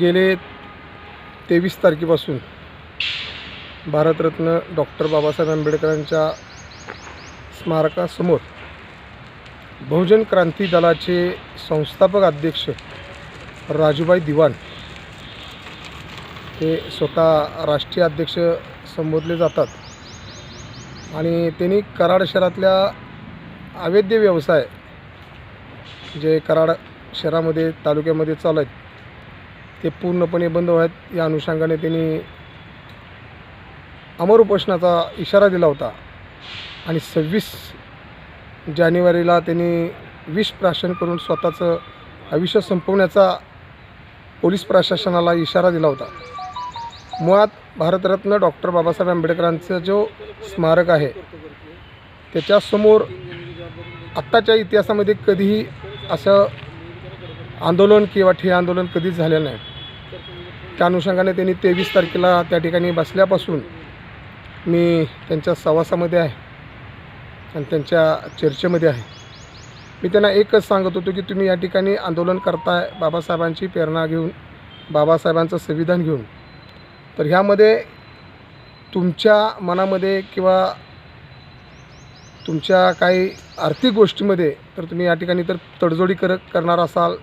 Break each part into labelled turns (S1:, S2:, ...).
S1: गेले तेवीस तारखेपासून भारतरत्न डॉक्टर बाबासाहेब आंबेडकरांच्या स्मारकासमोर बहुजन क्रांती दलाचे संस्थापक अध्यक्ष राजूबाई दिवाण हे स्वतः राष्ट्रीय अध्यक्ष संबोधले जातात. आणि त्यांनी कराड शहरातल्या अवैध व्यवसाय जे कराड शहरामध्ये तालुक्यामध्ये चालू आहेत ते पूर्णपणे बंद व्हावेत या अनुषंगाने त्यांनी अमर उपोषणाचा इशारा दिला होता. आणि सव्वीस जानेवारीला त्यांनी विष प्राशन करून स्वतःचं आयुष्य संपवण्याचा पोलीस प्रशासनाला इशारा दिला होता. मुळात भारतरत्न डॉक्टर बाबासाहेब आंबेडकरांचं जो स्मारक आहे त्याच्यासमोर आत्ताच्या इतिहासामध्ये कधीही असं आंदोलन किंवा ठे आंदोलन कधीच झालेलं नाही. त्या अनुषंगाने त्यांनी तेवीस तारखेला त्या ठिकाणी बसल्यापासून मी त्यांच्या सहवासामध्ये आहे आणि त्यांच्या चर्चेमध्ये आहे. मी त्यांना एकच सांगत होतो की तुम्ही या ठिकाणी आंदोलन करताय बाबासाहेबांची प्रेरणा घेऊन बाबासाहेबांचं संविधान घेऊन. तर ह्यामध्ये तुमच्या मनामध्ये किंवा तुमच्या काही आर्थिक गोष्टीमध्ये तर तुम्ही या ठिकाणी तर तडजोडी कर करणार असाल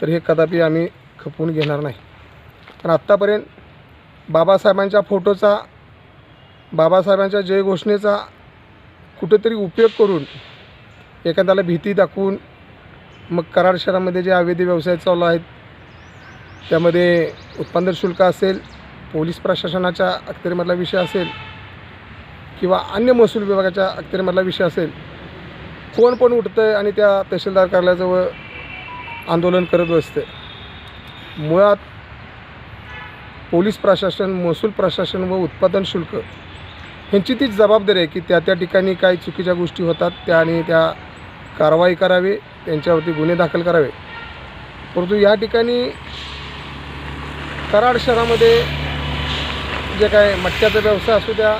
S1: तर हे कदापि आम्ही खपवून घेणार नाही. पण आत्तापर्यंत बाबासाहेबांच्या फोटोचा बाबासाहेबांच्या जय घोषणेचा कुठेतरी उपयोग करून एखाद्याला भीती दाखवून मग कराड शहरामध्ये जे अवैध व्यवसाय चालू आहेत त्यामध्ये उत्पादन शुल्क असेल पोलीस प्रशासनाच्या अखत्यारीमधला विषय असेल किंवा अन्य महसूल विभागाच्या अखत्यारीमधला विषय असेल कोण पण उठतं आहे आणि त्या तहसीलदार कार्यालयाजवळ आंदोलन करत बसते मुळात पोलीस प्रशासन महसूल प्रशासन व उत्पादन शुल्क ह्यांची तीच जबाबदारी आहे की त्या त्या ठिकाणी काही चुकीच्या गोष्टी होतात त्या आणि त्या कारवाई करावी त्यांच्यावरती गुन्हे दाखल करावे. परंतु या ठिकाणी कराड शहरामध्ये जे काय मटक्याचा व्यवसाय असू द्या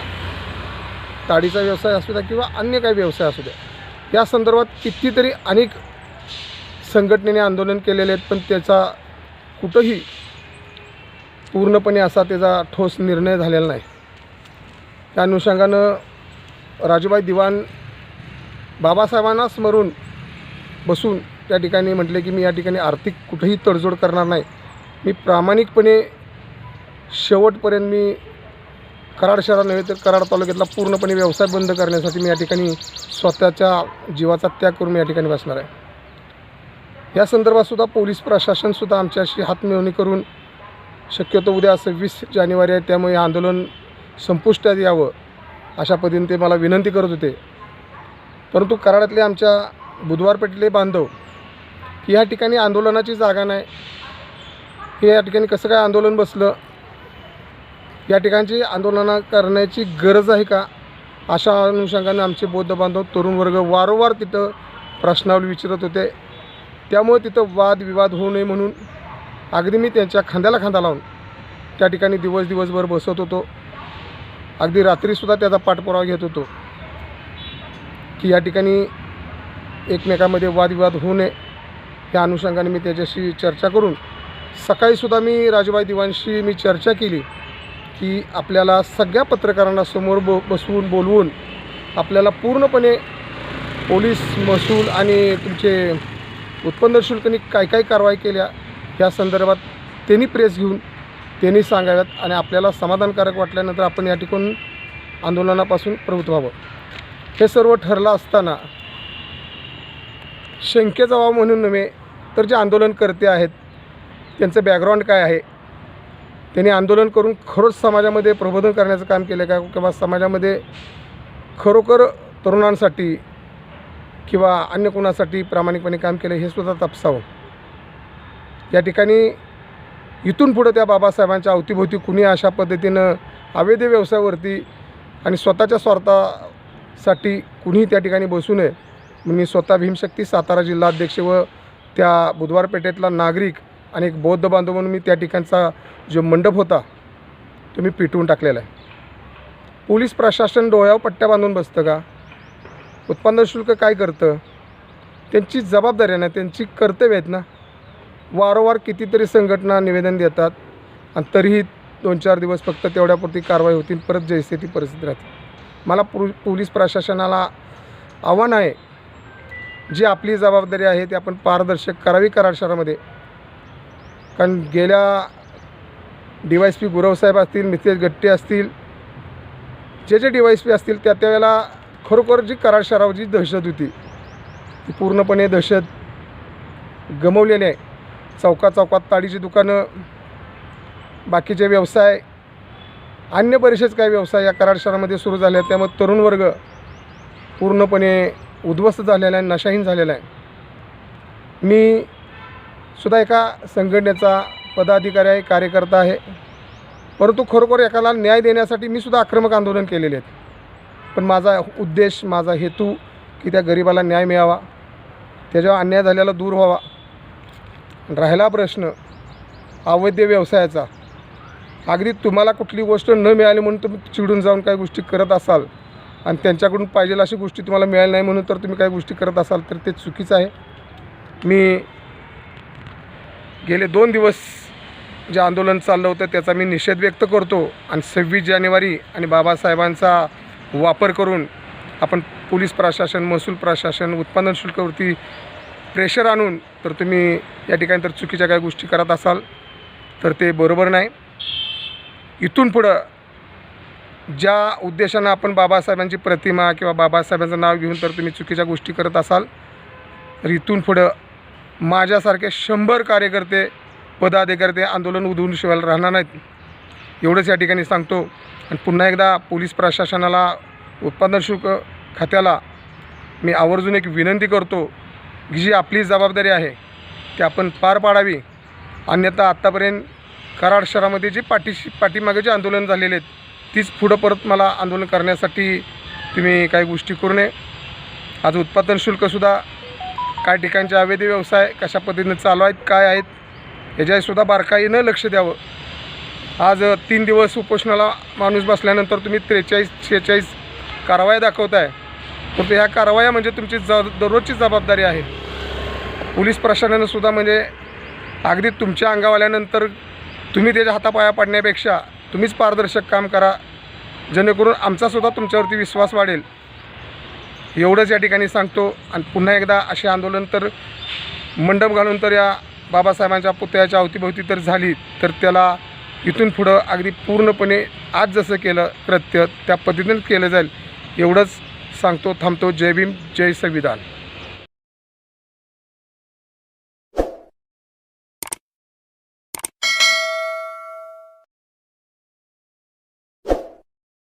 S1: ताडीचा व्यवसाय असू द्या किंवा अन्य काही व्यवसाय असू द्या या संदर्भात कितीतरी अनेक संघटनेने आंदोलन केलेले आहेत पण त्याचा कुठंही पूर्णपणे असा त्याचा ठोस निर्णय झालेला नाही. त्या अनुषंगानं राजूबाई दिवाण बाबासाहेबांना स्मरून बसून त्या ठिकाणी म्हटले की मी या ठिकाणी आर्थिक कुठंही तडजोड करणार नाही. मी प्रामाणिकपणे शेवटपर्यंत मी कराड शहरात नव्हे तर कराड तालुक्यातला पूर्णपणे व्यवसाय बंद करण्यासाठी मी या ठिकाणी स्वतःच्या जीवाचा त्याग करून या ठिकाणी बसणार आहे. या संदर्भातसुद्धा पोलीस प्रशासनसुद्धा आमच्याशी हातमिळवणी करून शक्यतो उद्या सव्वीस जानेवारी आहे त्यामुळे आंदोलन संपुष्टात यावं अशा पद्धतीने ते मला विनंती करत होते. परंतु कराडातले आमच्या बुधवार पेठले बांधव की या ठिकाणी आंदोलनाची जागा नाही. हे या ठिकाणी कसं काय आंदोलन बसलं? या ठिकाणची आंदोलनं करण्याची गरज आहे का? अशा अनुषंगाने आमचे बौद्ध बांधव तरुण वर्ग वारंवार तिथं प्रश्नावली विचारत होते. त्यामुळे तिथं वादविवाद होऊ नये म्हणून अगदी मी त्यांच्या खांद्याला खांदा लावून त्या ठिकाणी दिवस दिवसभर बसत होतो. अगदी रात्रीसुद्धा त्याचा पाठपुरावा घेत होतो. की या ठिकाणी एकमेकामध्ये वादविवाद होऊ नये या अनुषंगाने मी त्याच्याशी चर्चा करून सकाळीसुद्धा मी राजूबाई दिवांशी मी चर्चा केली. की आपल्याला सगळ्या पत्रकारांना समोर बो बसवून बोलवून आपल्याला पूर्णपणे पोलीस महसूल आणि तुमचे उत्पन्न शुल्कनी काय काय कारवाई केल्या ह्या संदर्भात त्यांनी प्रेस घेऊन त्यांनी सांगाव्यात आणि आपल्याला समाधानकारक वाटल्यानंतर आपण या ठिकाणी आंदोलनापासून प्रवृत्त व्हावं. हे सर्व ठरलं असताना शंकेचा वाव म्हणून नव्हे तर जे आंदोलनकर्ते आहेत त्यांचं बॅकग्राऊंड काय आहे त्यांनी आंदोलन करून खरोच समाजामध्ये प्रबोधन करण्याचं काम केलं का? किंवा समाजामध्ये खरोखर तरुणांसाठी किंवा अन्य कोणासाठी प्रामाणिकपणे काम केलं हे सुद्धा तपसावं. या ठिकाणी इथून पुढं त्या बाबासाहेबांच्या अवतीभोवती कुणी अशा पद्धतीनं अवैध व्यवसायावरती आणि स्वतःच्या स्वार्थासाठी कुणीही त्या ठिकाणी बसू नये मी स्वतः भीमशक्ती सातारा जिल्हाध्यक्ष व त्या बुधवार पेठेतला नागरिक आणि एक बौद्ध बांधव म्हणून मी त्या ठिकाणचा जो मंडप होता तो मी पिटवून टाकलेला आहे. पोलीस प्रशासन डोळ्यावर पट्ट्या बांधून बसतं का? उत्पन्न शुल्क काय करतं? त्यांची जबाबदारी आहे ना त्यांची कर्तव्य आहेत ना वारंवार कितीतरी संघटना निवेदन देतात आणि तरीही दोन चार दिवस फक्त तेवढ्यापुरती कारवाई होतील परत जैसे ती परिस्थिती राहते. मला पो पोलीस प्रशासनाला आव्हान आहे जी आपली जबाबदारी आहे ती आपण पारदर्शक करावी कराड शहरामध्ये कारण गेल्या डी वाय एस पी गुरवसाहेब असतील मितेश गट्टे असतील जे जे डी वाय एस पी असतील त्या त्यावेळेला खरोखर जी करार शहरावर जी दहशत होती ती पूर्णपणे दहशत गमवलेली आहे. चौका चौकात ताडीची दुकानं बाकीचे व्यवसाय अन्य बरेचसेच काही व्यवसाय या करार शहरामध्ये सुरू झाले आहेत. त्यामुळे तरुण वर्ग पूर्णपणे उद्ध्वस्त झालेला आहे नशाहीन झालेला आहे. मी सुद्धा एका संघटनेचा पदाधिकारी आहे कार्यकर्ता आहे. परंतु खरोखर एकाला न्याय देण्यासाठी मी सुद्धा आक्रमक आंदोलन केलेले आहेत. पण माझा उद्देश माझा हेतू की त्या गरिबाला न्याय मिळावा त्याच्यावर अन्याय झालेला दूर व्हावा. राहिला प्रश्न अवैध व्यवसायाचा. अगदी तुम्हाला कुठली गोष्ट न मिळाली म्हणून तुम्ही चिडून जाऊन काही गोष्टी करत असाल आणि त्यांच्याकडून पाहिजे अशी गोष्टी तुम्हाला मिळाली नाही म्हणून तर तुम्ही काही गोष्टी करत असाल तर ते चुकीचं आहे. मी गेले दोन दिवस जे आंदोलन चाललं होतं त्याचा मी निषेध व्यक्त करतो. आणि सव्वीस जानेवारी आणि बाबासाहेबांचा वापर करून आपण पोलीस प्रशासन महसूल प्रशासन उत्पादन शुल्कावरती प्रेशर आणून तर तुम्ही या ठिकाणी तर चुकीच्या काही गोष्टी करत असाल तर ते बरोबर नाही. इथून पुढं ज्या उद्देशानं आपण बाबासाहेबांची प्रतिमा किंवा बाबासाहेबांचं नाव घेऊन तर तुम्ही चुकीच्या गोष्टी करत असाल तर इथून पुढं माझ्यासारखे शंभर कार्यकर्ते पदाधिकारी आंदोलन उधळून शिवायला राहणार नाहीत. एवढंच या ठिकाणी सांगतो. आणि पुन्हा एकदा पोलीस प्रशासनाला उत्पादन शुल्क खात्याला मी आवर्जून एक विनंती करतो की जी आपली जबाबदारी आहे ती आपण पार पाडावी. अन्यथा आत्तापर्यंत कराड शहरामध्ये जी पाठीशी पाठीमागे जे आंदोलन झालेले आहेत तीच पुढं परत मला आंदोलन करण्यासाठी तुम्ही काही गोष्टी करू नये. आज उत्पादन शुल्कसुद्धा काय ठिकाणचे अवैध व्यवसाय कशा पद्धतीने चालू आहेत काय आहेत याच्यासुद्धा बारकाईनं लक्ष द्यावं. आज तीन दिवस उपोषणाला माणूस बसल्यानंतर तुम्ही त्रेचाळीस शेहेचाळीस कारवाया दाखवताय. परंतु ह्या कारवाया म्हणजे तुमची ज दररोजची जबाबदारी आहे. पोलीस प्रशासनानं सुद्धा म्हणजे अगदी तुमच्या अंगावाल्यानंतर तुम्ही त्याच्या हातापाया पडण्यापेक्षा तुम्हीच पारदर्शक काम करा. जेणेकरून आमचासुद्धा तुमच्यावरती विश्वास वाढेल. एवढंच या ठिकाणी सांगतो. आणि पुन्हा एकदा असे आंदोलन तर मंडप घालून तर या बाबासाहेबांच्या पुतळ्याच्या अवतीभोवती तर झाली. तर त्याला इथून पुढं अगदी पूर्णपणे आज जसं केलं कृत्य त्या पद्धतीनं केलं जाईल एवढंच सांगतो थांबतो. जय भीम जय संविधान.